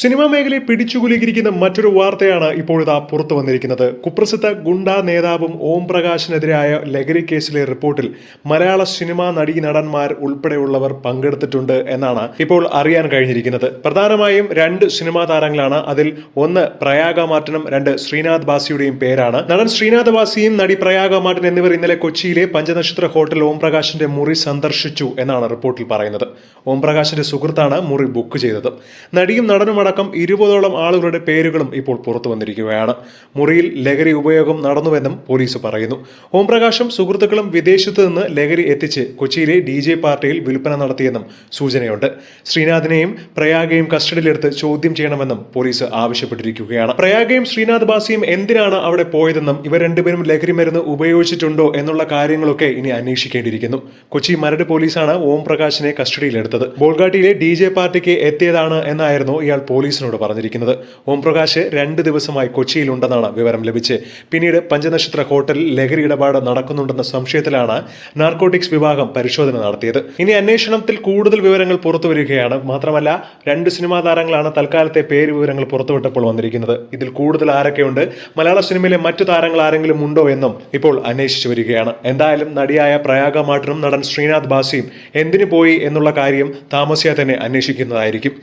Cinema മേഖലയെ പിടിച്ചുകുലുക്കിയിരിക്കുന്ന മറ്റൊരു വാർത്തയാണ് ഇപ്പോഴിതാ പുറത്തു വന്നിരിക്കുന്നത്. കുപ്രസിദ്ധ ഗുണ്ട നേതാവും ഓം പ്രകാശിനെതിരായ ലഹരി കേസിലെ റിപ്പോർട്ടിൽ മലയാള സിനിമാ നടീ നടന്മാർ ഉൾപ്പെടെയുള്ളവർ പങ്കെടുത്തിട്ടുണ്ട് എന്നാണ് ഇപ്പോൾ അറിയാൻ കഴിഞ്ഞിരിക്കുന്നത്. പ്രധാനമായും രണ്ട് സിനിമാ താരങ്ങളാണ് അതിൽ ഒന്ന് പ്രയാഗ മാർട്ടിനും രണ്ട് ശ്രീനാഥ് ബാസിയുടെയും പേരാണ്. നടൻ ശ്രീനാഥ് ബാസിയും നടി പ്രയാഗ മാർട്ടിൻ എന്നിവർ ഇന്നലെ കൊച്ചിയിലെ പഞ്ചനക്ഷത്ര ഹോട്ടൽ ഓം പ്രകാശിന്റെ മുറി സന്ദർശിച്ചു എന്നാണ് റിപ്പോർട്ടിൽ പറയുന്നത്. ഓം പ്രകാശിന്റെ സുഹൃത്താണ് മുറി ബുക്ക് ചെയ്തത്. നടിയും നടനുമടക്കം ഇരുപതോളം ആളുകളുടെ പേരുകളും ഇപ്പോൾ പുറത്തു വന്നിരിക്കുകയാണ്. മുറിയിൽ ലഹരി ഉപയോഗം നടന്നുവെന്നും പോലീസ് പറയുന്നു. ഓംപ്രകാശും സുഹൃത്തുക്കളും വിദേശത്ത് നിന്ന് ലഹരി എത്തിച്ച് കൊച്ചിയിലെ ഡി ജെ പാർട്ടിയിൽ വിൽപ്പന നടത്തിയെന്നും സൂചനയുണ്ട്. ശ്രീനാഥിനെയും പ്രയാഗയും കസ്റ്റഡിയിലെടുത്ത് ചോദ്യം ചെയ്യണമെന്നും പോലീസ് ആവശ്യപ്പെട്ടിരിക്കുകയാണ്. പ്രയാഗയും ശ്രീനാഥ് ബാസിയും എന്തിനാണ് അവിടെ പോയതെന്നും ഇവർ രണ്ടുപേരും ലഹരി മരുന്ന് ഉപയോഗിച്ചിട്ടുണ്ടോ എന്നുള്ള കാര്യങ്ങളൊക്കെ ഇനി അന്വേഷിക്കേണ്ടിയിരിക്കുന്നു. കൊച്ചി മരട് പോലീസാണ് ഓം പ്രകാശിനെ കസ്റ്റഡിയിലെടുത്തത്. ബോൾഗാട്ടിയിലെ ഡി ജെ പാർട്ടിക്ക് എത്തിയതാണ് എന്നായിരുന്നു ഇയാൾ പോലീസിനോട് പറഞ്ഞിരിക്കുന്നത്. ഓംപ്രകാശ് രണ്ട് ദിവസമായി കൊച്ചിയിലുണ്ടെന്നാണ് വിവരം ലഭിച്ച് പിന്നീട് പഞ്ചനക്ഷത്ര ഹോട്ടലിൽ ലഹരി ഇടപാട് നടക്കുന്നുണ്ടെന്ന സംശയത്തിലാണ് നാർക്കോട്ടിക്സ് വിഭാഗം പരിശോധന നടത്തിയത്. ഇനി അന്വേഷണത്തിൽ കൂടുതൽ വിവരങ്ങൾ പുറത്തു വരികയാണ്. മാത്രമല്ല രണ്ട് സിനിമാ താരങ്ങളാണ് തൽക്കാലത്തെ പേര് വിവരങ്ങൾ പുറത്തുവിട്ടപ്പോൾ വന്നിരിക്കുന്നത്. ഇതിൽ കൂടുതൽ ആരൊക്കെയുണ്ട്? മലയാള സിനിമയിലെ മറ്റു താരങ്ങൾ ആരെങ്കിലും ഉണ്ടോ എന്നും ഇപ്പോൾ അന്വേഷിച്ചു വരികയാണ്. എന്തായാലും നടിയായ പ്രയാഗ മാട്ടനും നടൻ ശ്രീനാഥ് ബാസിയും എന്തിനു പോയി എന്നുള്ള കാര്യം താമസിയാതെ തന്നെ അന്വേഷിക്കുന്നതായിരിക്കും.